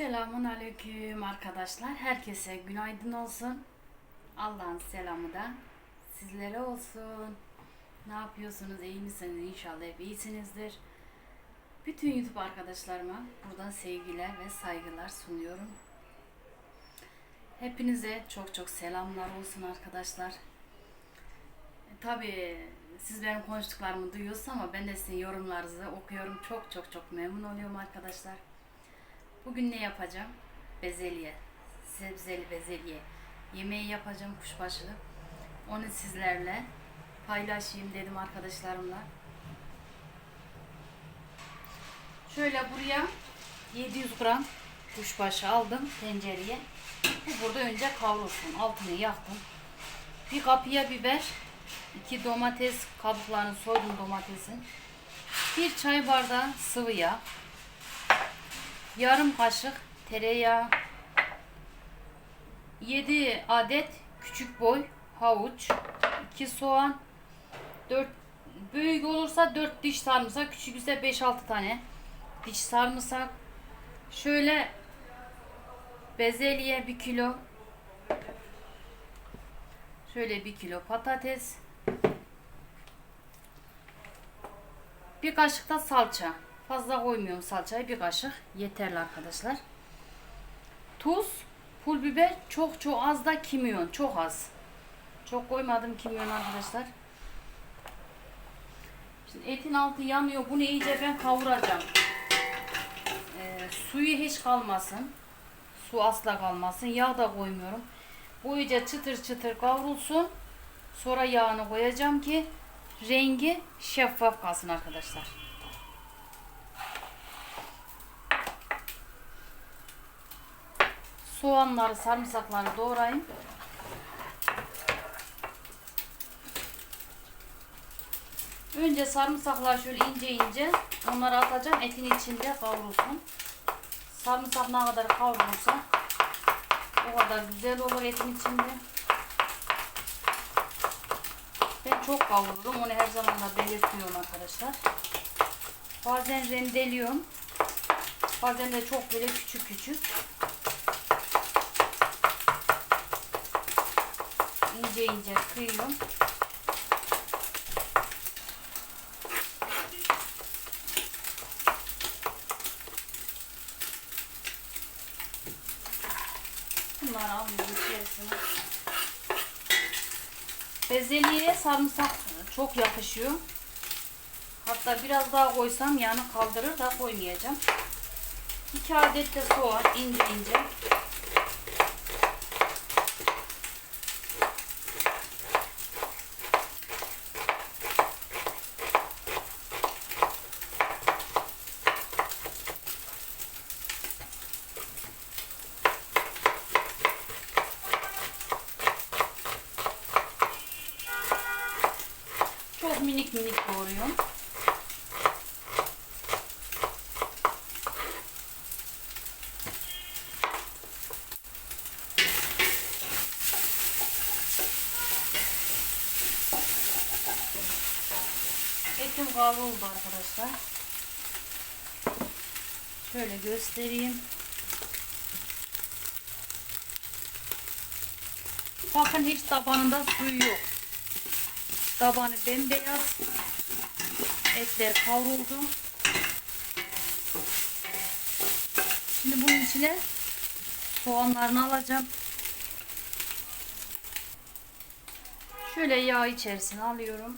Selamun aleyküm arkadaşlar. Herkese günaydın olsun. Allah'ın selamı da sizlere olsun. Ne yapıyorsunuz? İyi misiniz? İnşallah hep iyisinizdir. Bütün YouTube arkadaşlarıma buradan sevgiler ve saygılar sunuyorum. Hepinize çok çok selamlar olsun arkadaşlar. Tabii siz benim konuştuklarımı duyuyorsunuz ama ben de sizin yorumlarınızı okuyorum. Çok çok çok memnun oluyorum arkadaşlar. Bugün ne yapacağım? Bezelye. Sebzeli bezelye. Yemeği yapacağım kuşbaşılı. Onu sizlerle paylaşayım dedim arkadaşlarımla. Şöyle buraya 700 gram kuşbaşı aldım tencereye. Bu burada önce kavrulsun. Altını yaktım. Bir kapıya biber, iki domates kabuklarını soydum domatesin. Bir çay bardağı sıvı yağ, yarım kaşık tereyağı, 7 adet küçük boy havuç, 2 soğan, 4 büyük olursa 4 diş sarımsak, küçük ise 5-6 tane diş sarımsak. Şöyle bezelye 1 kilo. Şöyle 1 kilo patates. Bir kaşık da salça. Fazla koymuyorum salçayı. Bir kaşık yeterli arkadaşlar. Tuz, pul biber, çok çok az da kimyon. Çok az. Çok koymadım kimyon arkadaşlar. Şimdi etin altı yanıyor. Bunu iyice ben kavuracağım. Ee, suyu hiç kalmasın. Su asla kalmasın. Yağ da koymuyorum. Bu iyice çıtır çıtır kavrulsun. Sonra yağını koyacağım ki rengi şeffaf kalsın arkadaşlar. Soğanları, sarımsakları doğrayayım. Önce sarımsaklar şöyle ince ince onları atacağım etin içinde kavrulsun. Sarımsak ne kadar kavrulursa o kadar güzel olur etin içinde. Ben çok kavururum. Onu her zaman da belirtiyorum arkadaşlar. Bazen rendeliyorum. Bazen de çok böyle küçük küçük. İnce ince kıyıyorum. Bunları alıyorum içerisine. Bezelyeye sarımsak çok yakışıyor. Hatta biraz daha koysam yani kaldırır da koymayacağım. 2 adet de soğan ince ince. Kavruldu arkadaşlar. Şöyle göstereyim. Bakın hiç tabanında suyu yok. Tabanı bembeyaz. Etler kavruldu. Şimdi bunun içine soğanlarını alacağım. Şöyle yağ içerisine alıyorum.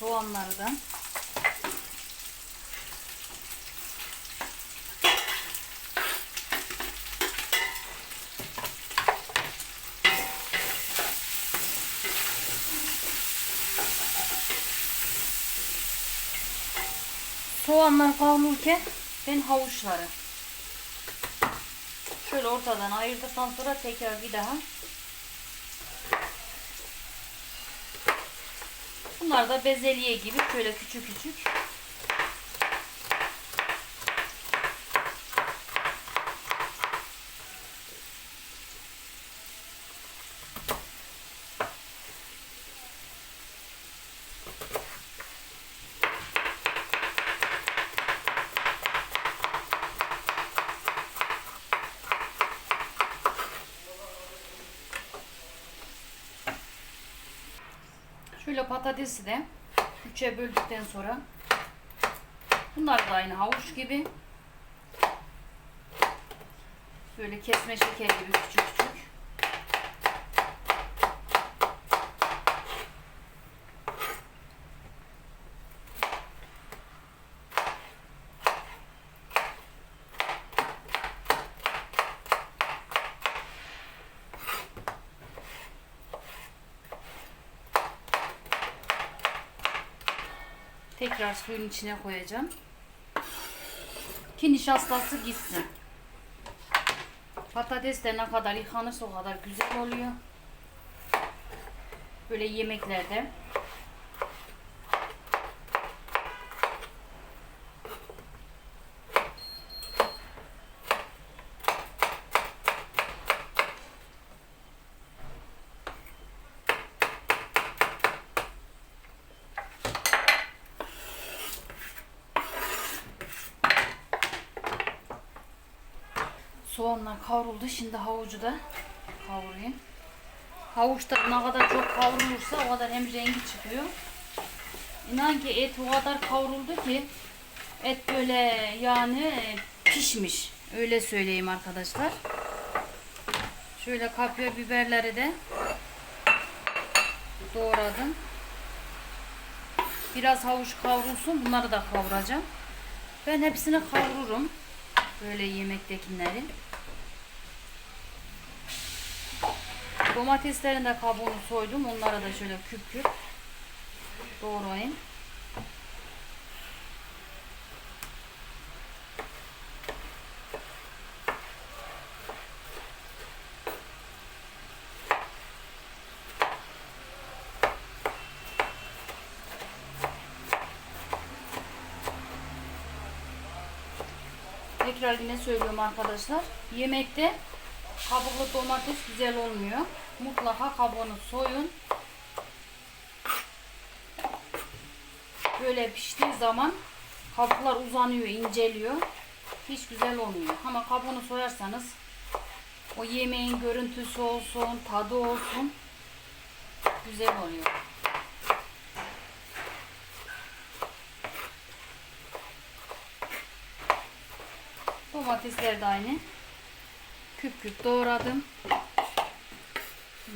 Soğanları da. Soğanlar kavrulurken ben havuçları şöyle ortadan ayırdıktan sonra tekrar bir daha Bunlar da bezelye gibi şöyle küçük küçük Şöyle patatesi de üçe böldükten sonra bunlar da aynı havuç gibi böyle kesme şeker gibi küçük küçük. Tekrar suyun içine koyacağım. Ki nişastası gitsin. Patates de ne kadar yıkanırsa o kadar güzel oluyor. Böyle yemeklerde. Soğanlar kavruldu. Şimdi havucu da kavurayım. Havuç da ne kadar çok kavrulursa o kadar hem rengi çıkıyor. İnan ki et o kadar kavruldu ki et böyle yani pişmiş. Öyle söyleyeyim arkadaşlar. Şöyle kapya biberleri de doğradım. Biraz havuç kavrulsun. Bunları da kavuracağım. Ben hepsini kavururum. Böyle yemektekileri. Domateslerin de kabuğunu soydum. Onları da şöyle küp küp doğrayayım. Tekrar yine söylüyorum arkadaşlar. Yemekte kabuklu domates güzel olmuyor. Mutlaka kabuğunu soyun. Böyle piştiği zaman kabuklar uzanıyor, inceliyor. Hiç güzel olmuyor. Ama kabuğunu soyarsanız o yemeğin görüntüsü olsun, tadı olsun güzel oluyor. Domatesler de aynı. Küp küp doğradım.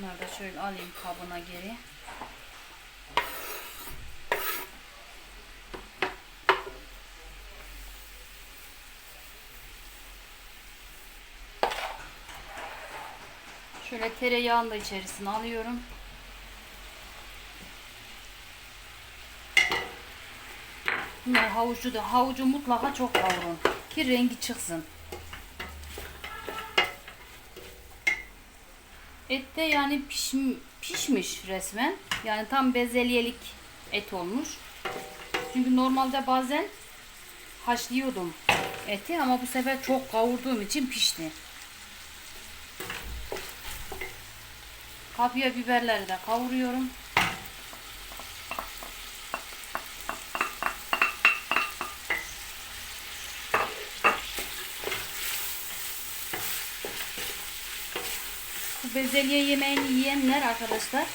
Bunları da şöyle alayım kabına geri. Şöyle tereyağını da içerisine alıyorum. Bunlar havucu da havucu mutlaka çok kavurun ki rengi çıksın. Et de yani pişm, pişmiş resmen. Yani tam bezelyelik et olmuş. Çünkü normalde bazen haşlıyordum eti ama bu sefer çok kavurduğum için pişti. Kapya biberleri de kavuruyorum. Bezelye yemeğini yiyenler arkadaşlar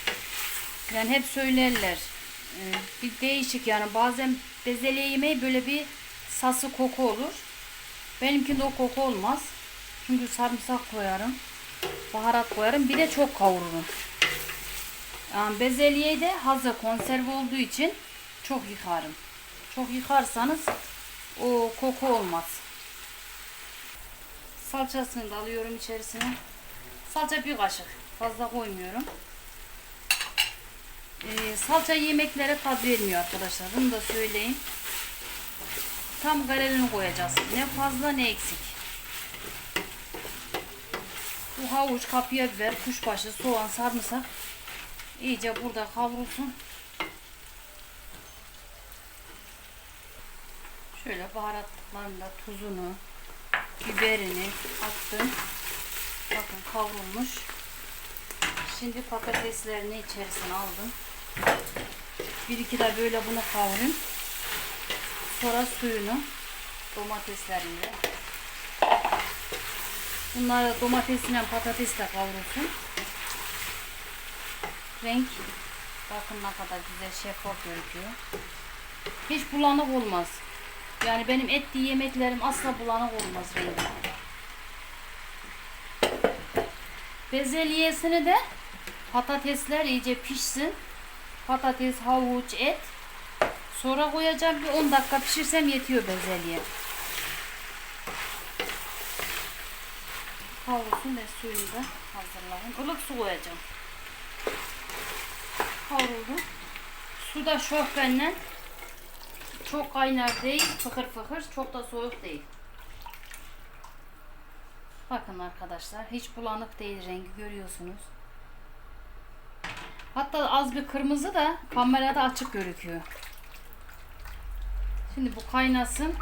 yani hep söylerler. Ee, bir değişik yani bazen bezelye yemeği böyle bir sası koku olur. Benimkinde o koku olmaz. Çünkü sarımsak koyarım. Baharat koyarım. Bir de çok kavururum. Yani bezelyeyi de hazır konserve olduğu için çok yıkarım. Çok yıkarsanız o koku olmaz. Salçasını da alıyorum içerisine. Salça bir kaşık. Fazla koymuyorum. Ee, salça yemeklere tat vermiyor arkadaşlar. Bunu da söyleyeyim. Tam garelini koyacağız. Ne fazla ne eksik. Bu havuç, kapya biber, kuşbaşı, soğan, sarımsak iyice burada kavrulsun. Şöyle baharatlarını da tuzunu, biberini attım. Bakın kavrulmuş. Şimdi patateslerini içerisine aldım. Bir iki de böyle bunu kavurayım. Sonra suyunu domateslerini de. Bunları domatesle patatesle kavrulsun. Renk Bakın ne kadar güzel şeffaf gözüküyor. Hiç bulanık olmaz. Yani benim etli yemeklerim asla bulanık olmaz rengi. Bezelyesini de patatesler iyice pişsin. Patates, havuç, et. Sonra koyacağım bir 10 dakika pişirsem yetiyor bezelye. Kavrulsun ve suyunu da hazırlayın. Ilık su koyacağım. Kavruldu. Su da şofbenle çok kaynar değil, fıkır fıkır, çok da soğuk değil. Bakın arkadaşlar, hiç bulanık değil rengi görüyorsunuz. Hatta az bir kırmızı da kamerada açık gözüküyor. Şimdi bu kaynasın.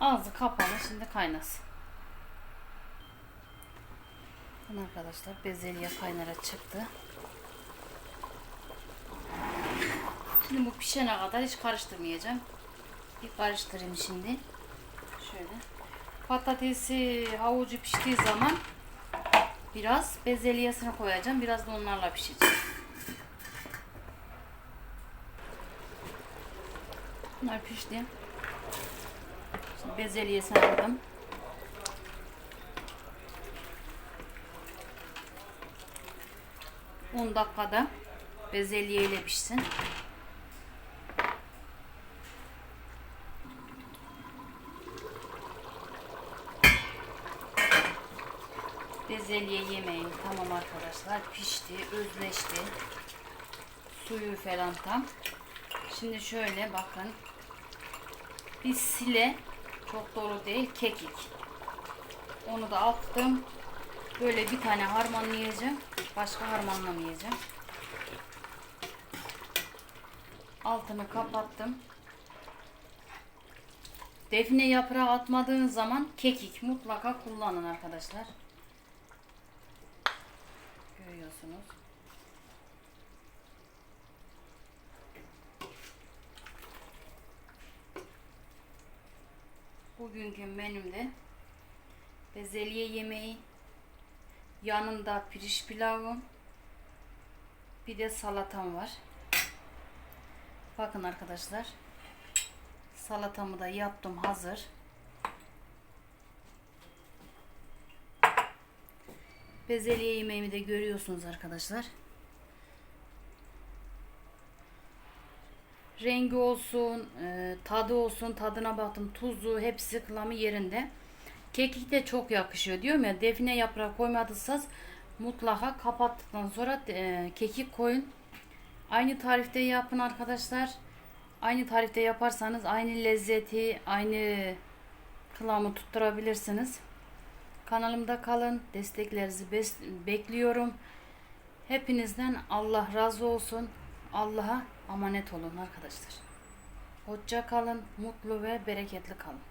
Ağzı kapalı şimdi kaynasın. Bakın arkadaşlar bezelye kaynara çıktı. Bu pişene kadar hiç karıştırmayacağım. Bir karıştırayım şimdi. Şöyle. Patatesi, havucu piştiği zaman biraz bezelyesini koyacağım. Biraz da onlarla pişecek. Bunlar pişti. Şimdi bezelyesini aldım. On dakikada bezelye ile pişsin. Bezelye yemeğim tamam arkadaşlar pişti, özleşti. Suyu falan tam. Şimdi şöyle bakın. Bir sile çok dolu değil kekik. Onu da attım. Böyle bir tane harmanlayacağım. Başka harmanlamayacağım. Altını kapattım. Defne yaprağı atmadığınız zaman kekik mutlaka kullanın arkadaşlar. Görüyorsunuz. Bugünkü menümde bezelye yemeği, yanında pirinç pilavım, bir de salatam var. Bakın arkadaşlar. Salatamı da yaptım hazır. Bezelye yemeğimi de görüyorsunuz arkadaşlar. Rengi olsun, e, tadı olsun, tadına baktım, tuzu hepsi kılamı yerinde. Kekik de çok yakışıyor diyorum ya define yaprağı koymadıysanız mutlaka kapattıktan sonra e, kekik koyun. Aynı tarifte yapın arkadaşlar. Aynı tarifte yaparsanız aynı lezzeti, aynı kıvamı tutturabilirsiniz. Kanalımda kalın. Desteklerinizi bekliyorum. Hepinizden Allah razı olsun. Allah'a emanet olun arkadaşlar. Hoşça kalın, mutlu ve bereketli kalın.